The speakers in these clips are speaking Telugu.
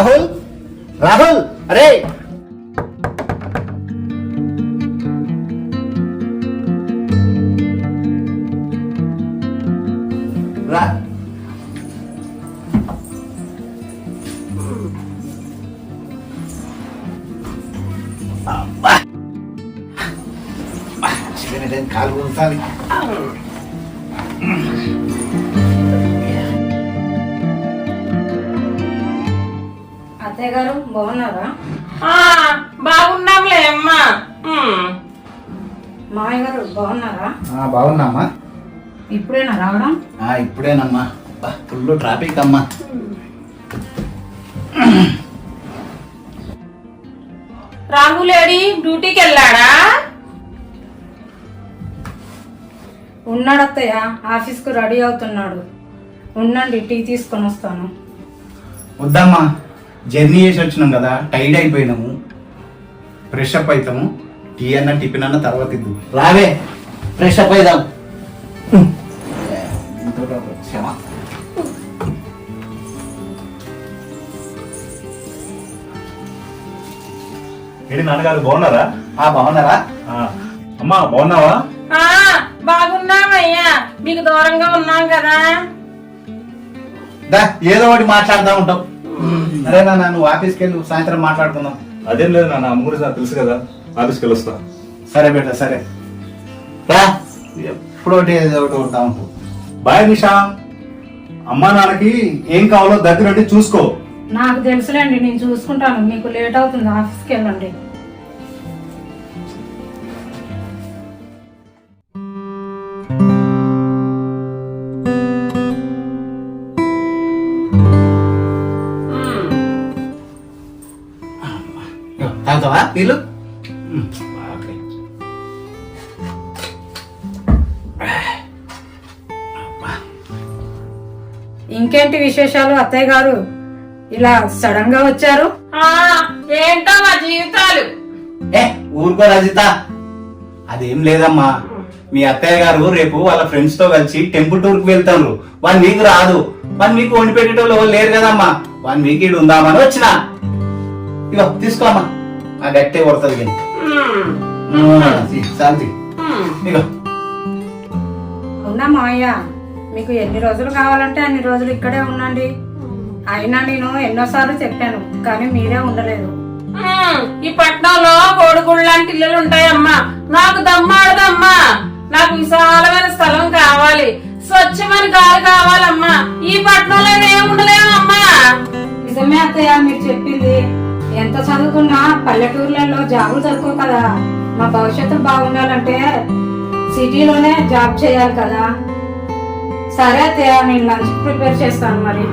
రాహుల్ రాహుల్ అరే రా అబ్బా. చిన్నదైన కాలు అత్తయ్య గారు బాగున్నారా? ఆ, బాగున్నాంలే అమ్మా. మామయ్య గారు బాగున్నారా? ఆ, బాగున్నామ్మా. ఇప్పుడేనా రావడం? ఆ, ఇప్పుడేనమ్మా. అబ్బా, ఫుల్ ట్రాఫిక్ అమ్మా. రాహుల్ ఏడి డ్యూటీకి వెళ్ళాడా ఉన్నాడు అత్తయ్య ఆఫీస్కు రెడీ అవుతున్నాడు. ఉండండి టీ తీసుకొని వస్తాను వద్దమ్మా. జర్నీ చేసి వచ్చినాం కదా టైర్డ్ అయిపోయినాము. ఫ్రెష్ అప్ అవుతాము. టీ అన్న టిఫిన్ అన్న తర్వాత ఇద్దు. రావే ఫ్రెష్ అప్ అవుదాం. ఏంటి నాన్నగారు బాగున్నారా? ఆ బాగున్నారా? ఆ, అమ్మా బాగున్నావా? ఆ, బాగున్నామయ్యా మీకు దూరంగా ఉన్నాం కదా. దా ఏదో ఒకటి మాట్లాడుతూ ఉంటావు అరే నాన్న నువ్వు ఆఫీస్కి వెళ్ళి సాయంత్రం మాట్లాడుకుందాం. అదేం లేదు నాన్న అమ్మ గురించి నాకు తెలుసు కదా. ఆఫీస్కి వెళ్ళొస్తా. సరే బేట సరే. రా. ఎప్పుడు ఒకటి ఏదో ఒకటి ఉంటావు బాయ్ నిషా. అమ్మా నాన్నకి ఏం కావాలో దగ్గరుండి చూసుకో. నాకు తెలుసులేండి నేను చూసుకుంటాను. మీకు లేట్ అవుతుంది ఆఫీస్కి వెళ్ళండి. Um, okay. అబ్బా. ఇంకేంటి విశేషాలు అత్తయ్య గారు? ఇలా సడన్గా వచ్చారు? ఆ, ఏంటో మా జీవితాలు. ఏ ఊరుకో రజిత. అదేం లేదమ్మా. మీ అత్తయ్య గారు రేపు వాళ్ళ ఫ్రెండ్స్తో కలిసి టెంపుల్ టూర్కి వెళ్తారు. వన్ వీక్ రాదు. వన్ వీక్ వండి పెట్టేటోళ్ళు లేరు కదమ్మా. వన్ వీక్ ఇటు ఉందామని వచ్చిన. ఇగో తీసుకోమ్మా ఆ గట్టే కొడుతుంది కానీ ఉమ్. శాంతి. ఉన్నా మావయ్య మీకు ఎన్ని రోజులు కావాలంటే అన్ని రోజులు ఇక్కడే ఉండండి. అయినా నేను ఎన్నోసార్లు చెప్పాను కానీ మీరే ఉండలేదు. ఈ పట్నంలో కోడిగుళ్ళు లాంటి ఇల్లులు ఉంటాయమ్మా. నాకు దమ్మాడదమ్మా నాకు విశాలమైన స్థలం కావాలి. స్వచ్ఛమైన గాలి కావాలమ్మా. ఈ పట్నంలో మేము ఉండలేమమ్మా నిజమే అత్తయ్య మీరు చెప్పింది ఎంత చదువుకున్నా పల్లెటూర్లలో జాబులు దొరకవు కదా. మా భవిష్యత్తు బాగుండాలంటే సిటీలోనే జాబ్ చేయాలి కదా. సరే అత్తయ్య నేను లంచ్ ప్రిపేర్ చేస్తాను మరి.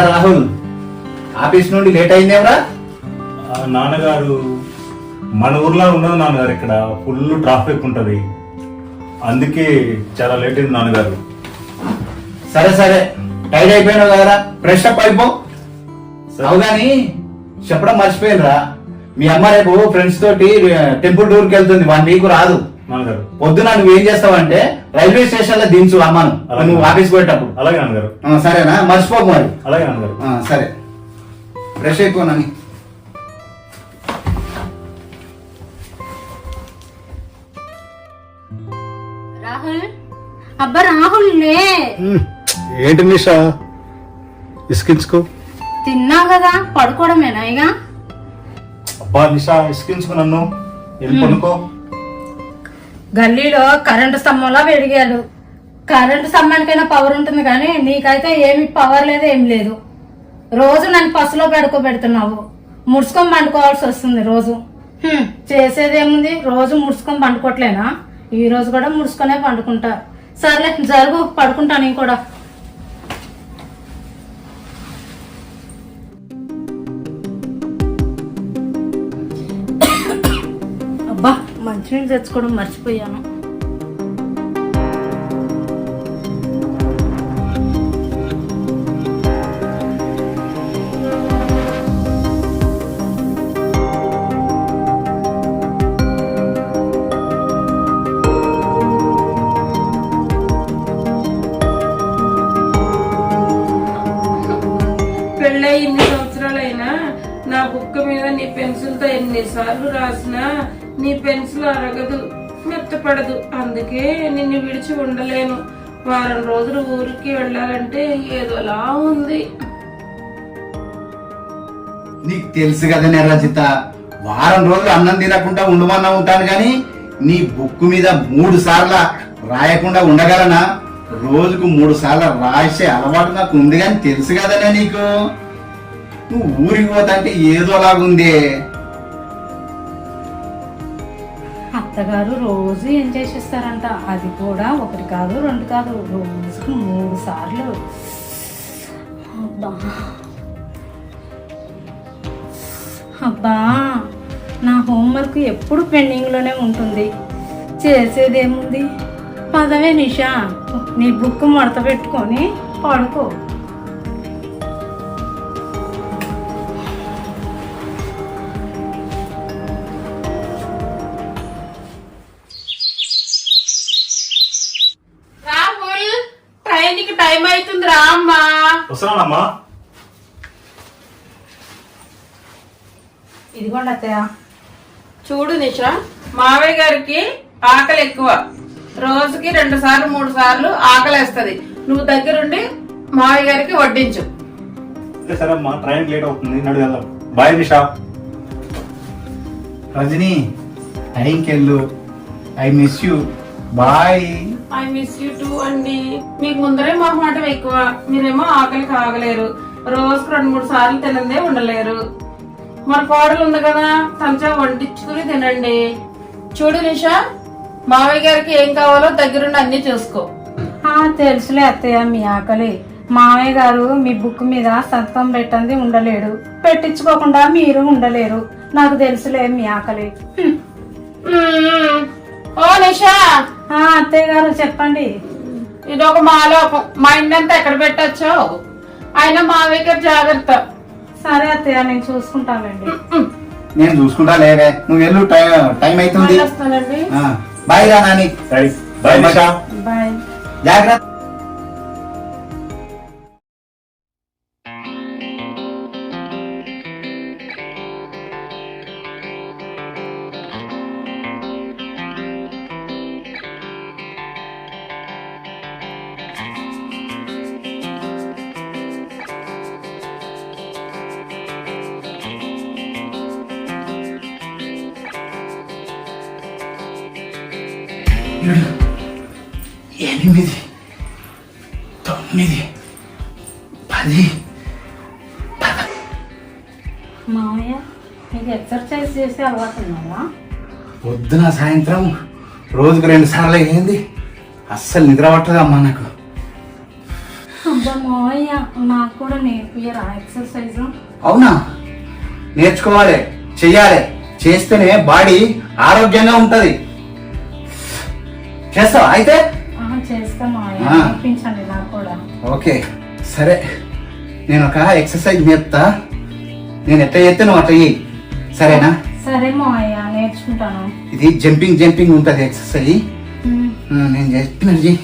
ఏరా రాహుల్ ఆఫీస్ నుండి లేట్ అయిందేవరా ఆ, నాన్నగారు మన ఊర్లో ఉండదు నాన్నగారు ఇక్కడ. ఫుల్ ట్రాఫిక్ ఉంటది. అందుకే చాలా లేట్ అయింది నాన్నగారు. సరే సరే. టైర్డ్ అయిపోయినావు కదరా? ఫ్రెష్ అప్ అయిపో. కానీ చెప్పడం మర్చిపోయినరా? మీ అమ్మ రేపు ఫ్రెండ్స్ తోటి టెంపుల్ టూర్కి వెళ్తుంది. వన్ వీక్ రాదు. నాన్నగారు. పొద్దున నువ్వు ఏం చేస్తావంటే రైల్వే స్టేషన్లో దించు అమ్మను. అలాగే. నువ్వు ఆఫీస్ పోయేటప్పుడు. అలాగే నాన్నగారు. ఆ, సరేనా? మర్చిపోకు మరి. అలాగే నాన్నగారు. ఆ, సరే. ఫ్రెష్ అయిపోనని రాహుల్? అబ్బా రాహుల్ లే ఏంటి నిషా? ఇసుకించుకో తిన్నావు కదా పడుకోవడమేనా ఇక? అబ్బా నిషా ఇసుకించుకో నన్ను. వెళ్ళి పనుకో? గల్లీలో కరెంటు స్తంభంలో వెలిగాడు. కరెంటు స్తంభానికైనా పవర్ ఉంటుంది కానీ నీకైతే ఏమి పవర్ లేదు ఏం లేదు. రోజు నన్ను పసులో పెడుకోబెడుతున్నావు. ముడుచుకొని పండుకోవాల్సి వస్తుంది రోజు. చేసేదేముంది? రోజు ముడుచుకొని పండుకోవట్లేనా? ఈ రోజు కూడా ముడుచుకొనే పండుకుంటా. సర్లే జరుగు పడుకుంటా నేను కూడా. మంచినీళ్ళు తెచ్చుకోవడం మర్చిపోయాను. పెళ్ళై ఇన్ని సంవత్సరాలైనా నా బుక్ మీద నీ పెన్సిల్తో ఎన్నిసార్లు రాసినా నీ పెన్సిల్ అరగదు మెత్తపడదు అందుకే నిన్ను విడిచి ఉండలేను. వారం రోజులు ఊరికి వెళ్ళాలంటే ఏదోలా ఉంది. నీకు తెలుసు కదనే రజిత వారం రోజులు అన్నం తినకుండా ఉండమన్నా ఉంటాను కానీ నీ బుక్ మీద మూడు సార్ల రాయకుండా ఉండగలనా? రోజుకు మూడు సార్లు రాసే అలవాటు నాకు ఉంది కానీ తెలుసు కదనే నీకు. నువ్వు ఊరికి పోతాంటే ఏదోలాగుంది అత్తగారు రోజు ఏం చేసేస్తారంట? అది కూడా ఒకటి కాదు రెండు కాదు. రోజుకు మూడు సార్లు. అబ్బా. అబ్బా నా హోంవర్క్ ఎప్పుడు పెండింగ్లోనే ఉంటుంది. చేసేదేముంది? పదవే నిషా నీ బుక్ మడత పెట్టుకొని పడుకో. వస్తున్నానమ్మా ఇదిగోండి అత్తయ్య. చూడు నిషా మావయ్య గారికి ఆకలి ఎక్కువ. రోజుకి రెండు సార్లు మూడు సార్లు ఆకలేస్తది. నువ్వు దగ్గరుండి మావయ్య గారికి వడ్డించు. సరే అమ్మా ట్రైన్ లేట్ అవుతుంది నడు వెళ్దాం. బాయ్ నిషా. రజని టైంకి వెళ్ళు I miss you. Bye. I miss you too అండి. మీకు ముందరే మొహమాటం ఎక్కువ. మీరేమో ఆకలికి ఆగలేరు రోజుకు రెండు మూడు సార్లు తినందే ఉండలేరు. మన కోడలు ఉంది కదా తనచా వండించుకుని తినండి. చూడు నిషా మావయ్య గారికి ఏం కావాలో దగ్గరుండి అన్ని చూసుకో. ఆ, తెలుసులే అత్తయ్య మీ ఆకలి. మామయ్య గారు మీ బుక్ మీద సంతకం పెట్టంది ఉండలేడు. పెట్టించుకోకుండా మీరు ఉండలేరు. నాకు తెలుసులే మీ ఆకలి. ఓ నిషా అత్తయ్య గారు చెప్పండి. ఇది ఒక మా ఇంటి అంతా ఎక్కడ పెట్టచ్చో? అయినా మావయ్య గారు జాగ్రత్త. సరే అత్తయ్య నేను చూసుకుంటానండి. నేను చూసుకుంటా లేవే. నువ్వు వెళ్ళు టైం టైం అవుతుంది. వస్తానండి ఆ, బాయ్ రా నాని. Bye bye. జాగ్రత్త. ఏడు, ఎనిమిది. తొమ్మిది. పది. మామయ్య మీకు ఎక్సర్సైజ్ చేసే అలవాటు ఉన్నదా పొద్దున సాయంత్రం రోజుకు రెండు సార్లు అయింది. అస్సలు నిద్ర పట్టదమ్మా నాకు. అబ్బా మామయ్య నాకు కూడా నేర్పియరా ఎక్సర్సైజ్ అవునా? నేర్చుకోవాలి చెయ్యాలి. చేస్తేనే బాడీ ఆరోగ్యంగా ఉంటది. చేస్తావా? అయితే? ఓకే. సరే. నేను ఒక ఎక్సర్సైజ్ నేర్పుతా. నేను ఎట్లా చేస్తే నువ్వు అట్లా చెయ్యి. సరేనా? నేర్చుకుంటాను. ఇది జంపింగ్ జంపింగ్ ఉంటుంది ఎక్సర్సైజ్. నేను చెప్పినది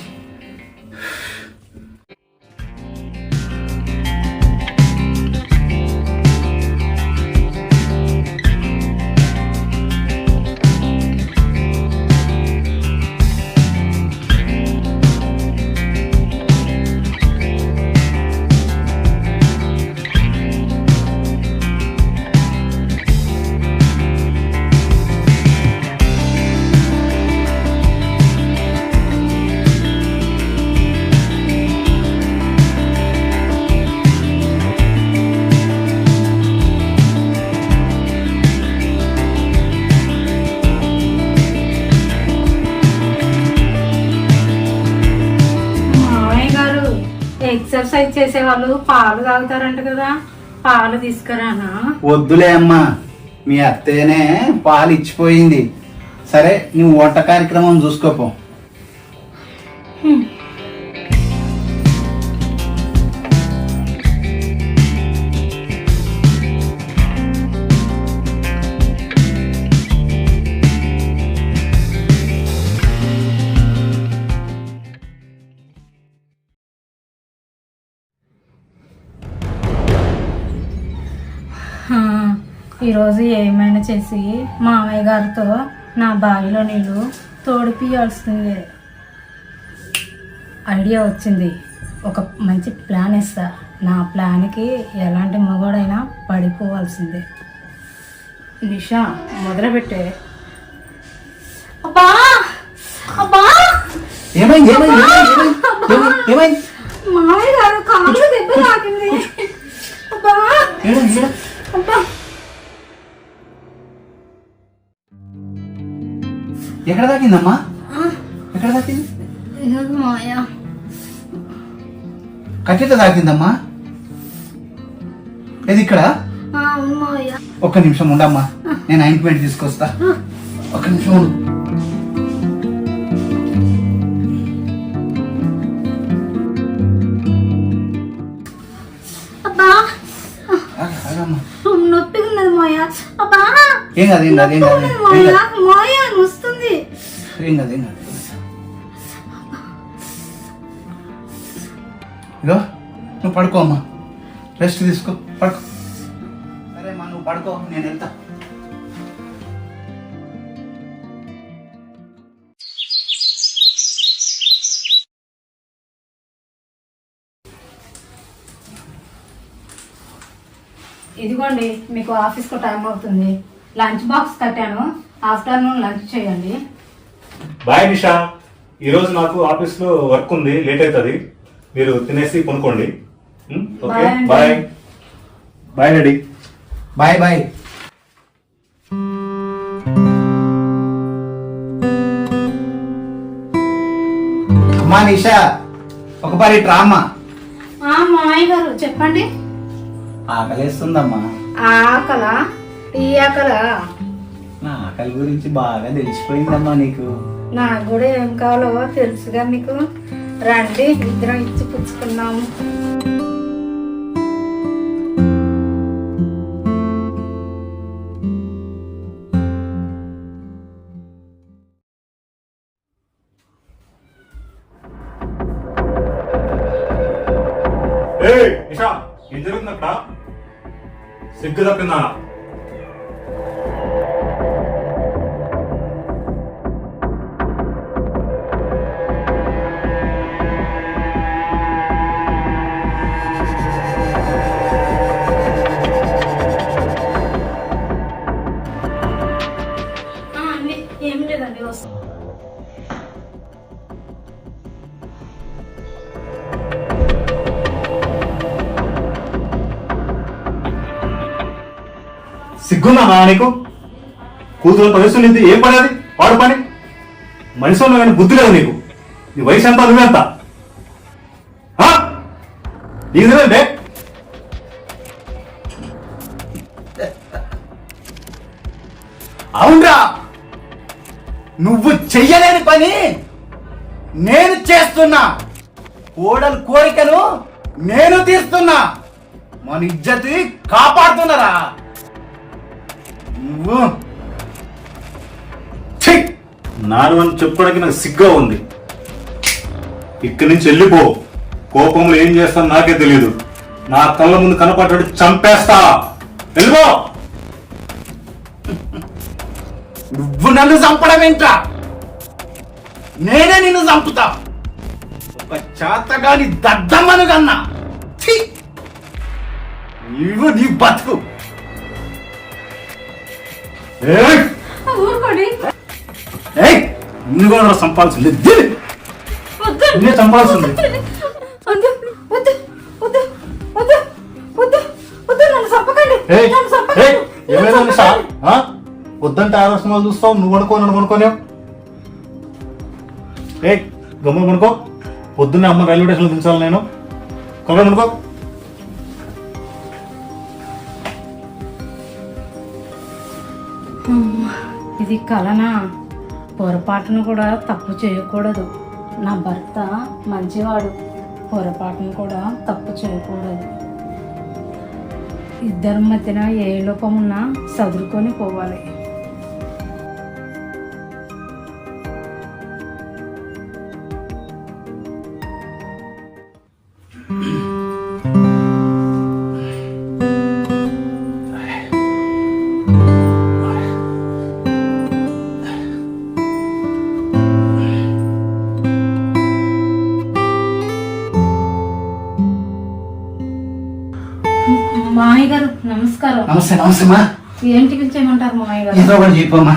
ఎక్సర్సైజ్ చేసే వాళ్ళు పాలు తాగుతారంట కదా పాలు తీసుకురానా? వద్దులే అమ్మా మీ అత్తయ్యనే పాలు ఇచ్చిపోయింది. సరే నువ్వు వంట కార్యక్రమం చూసుకోపో. ఈరోజు ఏమైనా చేసి మామయ్య గారితో నా బావిలో నీళ్ళు తోడిపియాల్సిందే ఐడియా వచ్చింది. ఒక మంచి ప్లాన్ ఇస్తా నా ప్లాన్కి ఎలాంటి మగోడైనా పడిపోవాల్సిందే. నిషా మొదలుపెట్టే. అబ్బా! అబ్బా! ఏమైంది? ఏమైంది? ఏమైంది? ఏమైంది? ఏమైంది? మామయ్య గారు కాళ్ళు దెబ్బ తాకింది. అబ్బా? అబ్బా! ఎక్కడ తాకిందమ్మా ఎక్కడ తాకింది మామయ్య కట్టెట తాకిందమ్మా ఏది ఇక్కడ? ఒక్క నిమిషం ఉండమ్మా. నేను ఆయింట్మెంట్ తీసుకొస్తా. ఒక్క నిమిషం ఉండు. ఏం కాదు ఏం కాదు ఏం కాదు. ఏం కాదు ఏం కాదు ఇగో నువ్వు పడుకో అమ్మా. రెస్ట్ తీసుకో పడుకో. సరే అమ్మా నువ్వు పడుకో నేను వెళ్తా. ఇదిగోండి మీకు ఆఫీస్కు టైం అవుతుంది. లంచ్ బాక్స్ కట్టాను. ఆఫ్టర్నూన్ లంచ్ చేయండి. బాయ్ నిషా ఈరోజు నాకు ఆఫీస్లో వర్క్ ఉంది లేట్ అవుతుంది. మీరు తినేసి కొనుక్కోండి? Okay. Bye bye. Daddy bye bye. అమ్మా నిషా ఒక పరి డ్రామా. మామయ్య గారు చెప్పండి. ఆకలేస్తుందమ్మా. ఆకల? ఈ ఆకల? నా ఆకలి గురించి బాగా తెలిసిపోయిందమ్మా నీకు. నాకు కూడా ఏం కావాలో తెలుసుగా మీకు. రండి ఇద్దరం ఇచ్చి పుచ్చుకున్నాము ఏ సిగ్గు తప్పిందా? సిగ్గుందా నా నీకు? కూతురు వయసు నీది ఏం పని అది? వాడు పని? మనిషి కానీ బుద్ధి లేదు నీకు. నీ వయసు ఎంత నువ్వెంత ఆ? నీకు తెలియదే అవునరా. నువ్వు చెయ్యలేని పని నేను చేస్తున్నా. కోడలు కోరికను నేను తీస్తున్నా. మన ఇజ్జతి కాపాడుతున్నారా? నువ్వు. ఛీ! నాను అని చెప్పుకోవడానికి నాకు సిగ్గా ఉంది. ఇక్కడి నుంచి వెళ్ళిపో. కోపంలో ఏం చేస్తాను నాకే తెలియదు నా కళ్ళ ముందు కనపడ్డాడు చంపేస్తా. వెళ్ళిపో. నువ్వు నన్ను చంపడం ఏంట్రా? నేనే నిన్ను చంపుతా. ఒక చేతగాని దద్దమ్మను కన్నా. ఛీ! నీవు నీ బతుకు. నన్ను! నన్ను? ఆ? వద్దంటే ఆదర్శంగా చూస్తావు నువ్వు అనుకో నన్ను అనుకోనే ఏ గమ్మున కొనుక్కో పొద్దున్నే అమ్మ రైల్వే స్టేషన్లో దించాలి నేను. కొనుక్కో ఇది కలనా? పొరపాటును కూడా తప్పు చేయకూడదు. నా భర్త మంచివాడు. పొరపాటును కూడా తప్పు చేయకూడదు. ఇద్దరి మధ్యన ఏ లోపం ఉన్నా చదువుకొని పోవాలి. మామయ్య నమస్తే నమస్తే మా. ఏంటి పిలిచేయమంటారు మామయ్య గారు? ఏదో ఒకటి చెప్పమ్మా.